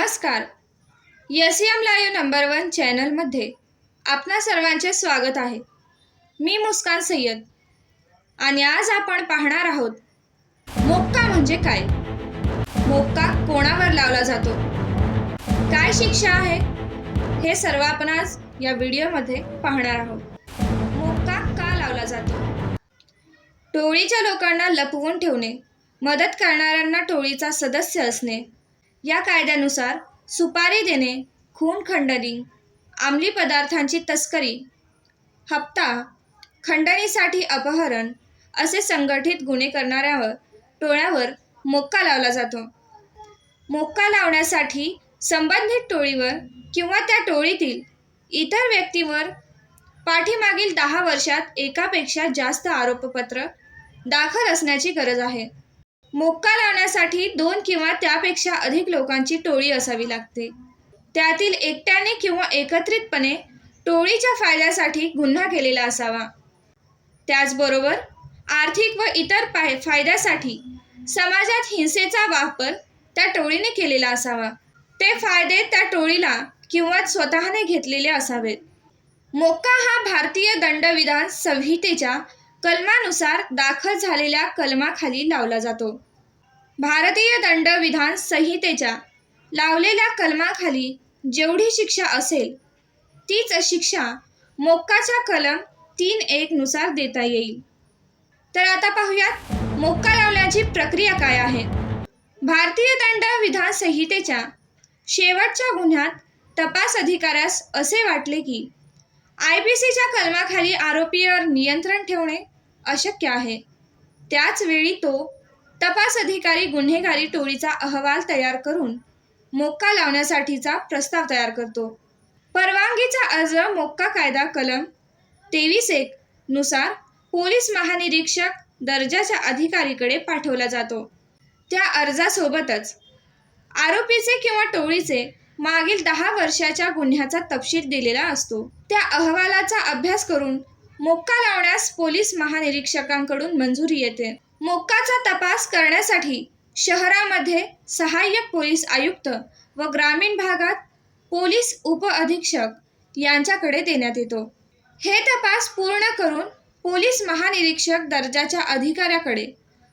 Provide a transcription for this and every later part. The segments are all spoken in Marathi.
नमस्कार. S M live number one चॅनलमध्ये आपणा सर्वांचे स्वागत आहे. मी मुस्कान सय्यद. आणि आज आपण पाहणार आहोत मोक्का म्हणजे काय? मोक्का कोणावर लावला जातो? काय शिक्षा आहे? हे सर्व आपण आज या व्हिडिओमध्ये पाहणार आहोत. मोक्का का लावला जातो? टोळीच्या लोकांना लपवून ठेवणे मदत करणाऱ्यांना टोळीचा सदस्य असणे या कायद्यानुसार सुपारी देणे खून खंडणी अंमली पदार्थांची तस्करी हप्ता खंडणीसाठी अपहरण असे संघटित गुन्हे करणाऱ्यावर टोळ्यावर मोक्का लावला जातो. मोक्का लावण्यासाठी संबंधित टोळीवर किंवा त्या टोळीतील इतर व्यक्तीवर पाठीमागील दहा वर्षात एकापेक्षा जास्त आरोपपत्र दाखल असण्याची गरज आहे. मोक्का लावण्यासाठी दोन किंवा त्यापेक्षा अधिक लोकांची टोळी असावी लागते. त्यातील एकट्याने किंवा एकत्रितपणे टोळीच्या फायद्यासाठी गुन्हा केलेला असावा. त्याचबरोबर आर्थिक व इतर पाय फायद्यासाठी समाजात हिंसेचा वापर त्या टोळीने केलेला असावा. ते फायदे त्या टोळीला किंवा स्वतःने घेतलेले असावेत. मोक्का हा भारतीय दंडविधान संहितेच्या कलमानुसार दाखल झालेल्या कलमाखाली लावला जातो. भारतीय दंडविधान संहितेच्या लावलेल्या कलमाखाली जेवढी शिक्षा असेल तीच शिक्षा मोक्काच्या कलम तीन एक नुसार देता येईल. तर आता पाहूयात मोक्का लावण्याची प्रक्रिया काय आहे? भारतीय दंड विधान संहितेच्या शेवटच्या गुन्ह्यात तपास अधिकाऱ्यास असे वाटले की आय पी सीच्या कलमाखाली आरोपीवर नियंत्रण ठेवणे अशक्य आहे. त्याचवेळी तो तपास अधिकारी गुन्हेगारी टोळीचा अहवाल तयार करून मोक्का लावण्यासाठीचा प्रस्ताव तयार करतो. परवानगीचा अर्ज मोक्का कायदा कलम तेवीस एक नुसार पोलीस महानिरीक्षक दर्जाच्या अधिकारीकडे पाठवला जातो. त्या अर्जासोबतच आरोपीचे किंवा टोळीचे मागील दहा वर्षाच्या गुन्ह्याचा तपशील दिलेला असतो. त्या अहवालाचा अभ्यास करून मोक्का लावण्यास पोलीस महानिरीक्षकांकडून मंजुरी येते. मोक्काचा तपास करण्यासाठी शहरामध्ये सहाय्यक पोलीस आयुक्त व ग्रामीण भागात पोलीस उपअधीक्षक यांच्याकडे देण्यात येतो. हे तपास पूर्ण करून पोलीस महानिरीक्षक दर्जाच्या अधिकाऱ्याकडे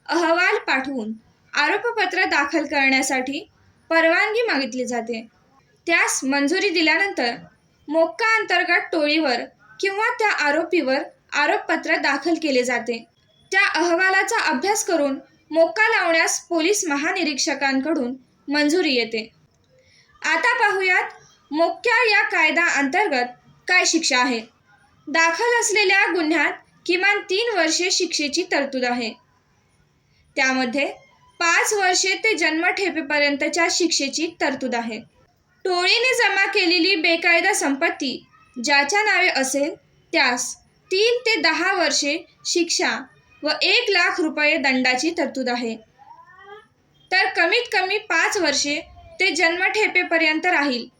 अहवाल पाठवून आरोपपत्र दाखल करण्यासाठी परवानगी मागितली जाते. त्यास मंजुरी दिल्यानंतर मोक्का अंतर्गत टोळीवर किंवा त्या आरोपीवर आरोपपत्र दाखल केले जाते. त्या अहवालाचा अभ्यास करून मोक्का लावण्यास पोलीस महानिरीक्षकांकडून मंजुरी येते. आता पाहूयात मोक्या या कायदा अंतर्गत काय शिक्षा आहे? दाखल असलेल्या गुन्ह्यात किमान तीन वर्षे शिक्षेची तरतूद आहे. त्यामध्ये पाच वर्षे ते जन्मठेपेपर्यंतच्या शिक्षेची तरतूद आहे. टोळीने जमा केलेली बेकायदा संपत्ती ज्याच्या नावे असेल त्यास तीन ते दहा वर्षे शिक्षा व एक लाख रुपये दंडाची तरतूद आहे. तर कमीत कमी पाच वर्षे ते जन्मठेपेपर्यंत राहील.